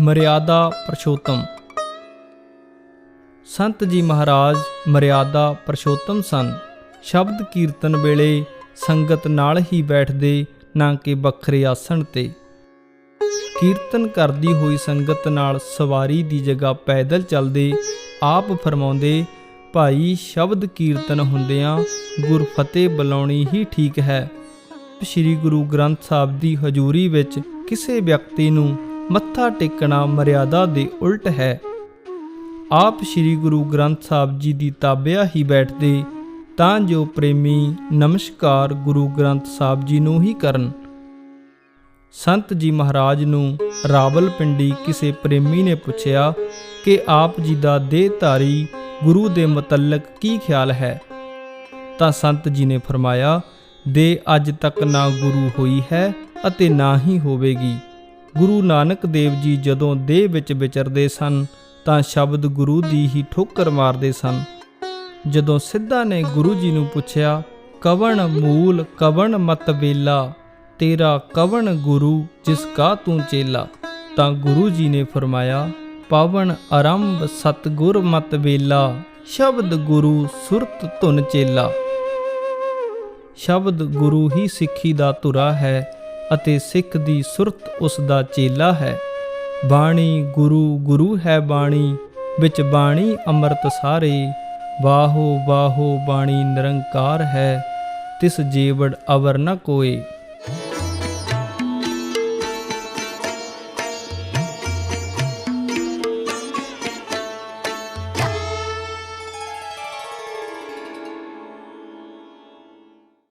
ਮਰਿਆਦਾ ਪਰਸ਼ੋਤਮ। ਸੰਤ ਜੀ ਮਹਾਰਾਜ ਮਰਿਆਦਾ ਪਰਸ਼ੋਤਮ ਸਨ। ਸ਼ਬਦ ਕੀਰਤਨ ਵੇਲੇ ਸੰਗਤ ਨਾਲ ਹੀ ਬੈਠਦੇ ਨਾ ਕਿ ਵੱਖਰੇ ਆਸਣ ਤੇ। ਕੀਰਤਨ ਕਰਦੀ ਹੋਈ ਸੰਗਤ ਨਾਲ ਸਵਾਰੀ ਦੀ ਜਗ੍ਹਾ ਪੈਦਲ ਚੱਲਦੇ ਆਪ ਫਰਮਾਉਂਦੇ, ਭਾਈ, ਸ਼ਬਦ ਕੀਰਤਨ ਹੁੰਦਿਆਂ ਗੁਰਫਤਿਹ ਬੁਲਾਉਣੀ ਹੀ ਠੀਕ ਹੈ। ਸ੍ਰੀ ਗੁਰੂ ਗ੍ਰੰਥ ਸਾਹਿਬ ਦੀ ਹਜ਼ੂਰੀ ਵਿੱਚ ਕਿਸੇ ਵਿਅਕਤੀ ਨੂੰ ਮੱਥਾ ਟੇਕਣਾ ਮਰਿਆਦਾ ਦੇ ਉਲਟ ਹੈ। ਆਪ ਸ੍ਰੀ ਗੁਰੂ ਗ੍ਰੰਥ ਸਾਹਿਬ ਜੀ ਦੀ ਤਾਬਿਆ ਹੀ ਬੈਠਦੇ, ਤਾਂ ਜੋ ਪ੍ਰੇਮੀ ਨਮਸਕਾਰ ਗੁਰੂ ਗ੍ਰੰਥ ਸਾਹਿਬ ਜੀ ਨੂੰ ਹੀ ਕਰਨ। ਸੰਤ ਜੀ ਮਹਾਰਾਜ ਨੂੰ ਰਾਵਲਪਿੰਡੀ ਕਿਸੇ ਪ੍ਰੇਮੀ ਨੇ ਪੁੱਛਿਆ ਕਿ ਆਪ ਜੀ ਦਾ ਦੇਹਧਾਰੀ ਗੁਰੂ ਦੇ ਮੁਤਲਕ ਕੀ ਖਿਆਲ ਹੈ? ਤਾਂ ਸੰਤ ਜੀ ਨੇ ਫਰਮਾਇਆ, ਦੇ ਅੱਜ ਤੱਕ ਨਾ ਗੁਰੂ ਹੋਈ ਹੈ ਅਤੇ ਨਾ ਹੀ ਹੋਵੇਗੀ। ਗੁਰੂ ਨਾਨਕ ਦੇਵ ਜੀ ਜਦੋਂ ਦੇਹ ਵਿੱਚ ਵਿਚਰਦੇ ਸਨ, ਤਾਂ ਸ਼ਬਦ ਗੁਰੂ ਦੀ ਹੀ ਠੋਕਰ ਮਾਰਦੇ ਸਨ। ਜਦੋਂ ਸਿੱਧਾ ਨੇ ਗੁਰੂ ਜੀ ਨੂੰ ਪੁੱਛਿਆ, ਕਵਣ ਮੂਲ, ਕਵਣ ਮਤ ਵੇਲਾ? ਤੇਰਾ ਕਵਣ ਗੁਰੂ, ਜਿਸ ਕਾ ਤੂੰ ਚੇਲਾ? ਤਾਂ ਗੁਰੂ ਜੀ ਨੇ ਫਰਮਾਇਆ, ਪਾਵਨ ਆਰੰਭ ਸਤਗੁਰ ਮਤ ਵੇਲਾ, ਸ਼ਬਦ ਗੁਰੂ ਸੁਰਤ ਧੁਨ ਚੇਲਾ। ਸ਼ਬਦ ਗੁਰੂ ਹੀ ਸਿੱਖੀ ਦਾ ਧੁਰਾ ਹੈ ਅਤੇ ਸਿੱਖ ਦੀ ਸੁਰਤ ਉਸ ਦਾ ਚੇਲਾ ਹੈ। ਬਾਣੀ ਗੁਰੂ ਗੁਰੂ ਹੈ ਬਾਣੀ, ਵਿੱਚ ਬਾਣੀ ਅੰਮ੍ਰਿਤ ਸਾਰੇ। ਬਾਹੋ ਬਾਹੋ ਬਾਣੀ ਨਿਰੰਕਾਰ ਹੈ, ਤਿਸ ਜੀਵੜ ਅਵਰ ਨ ਕੋਏ।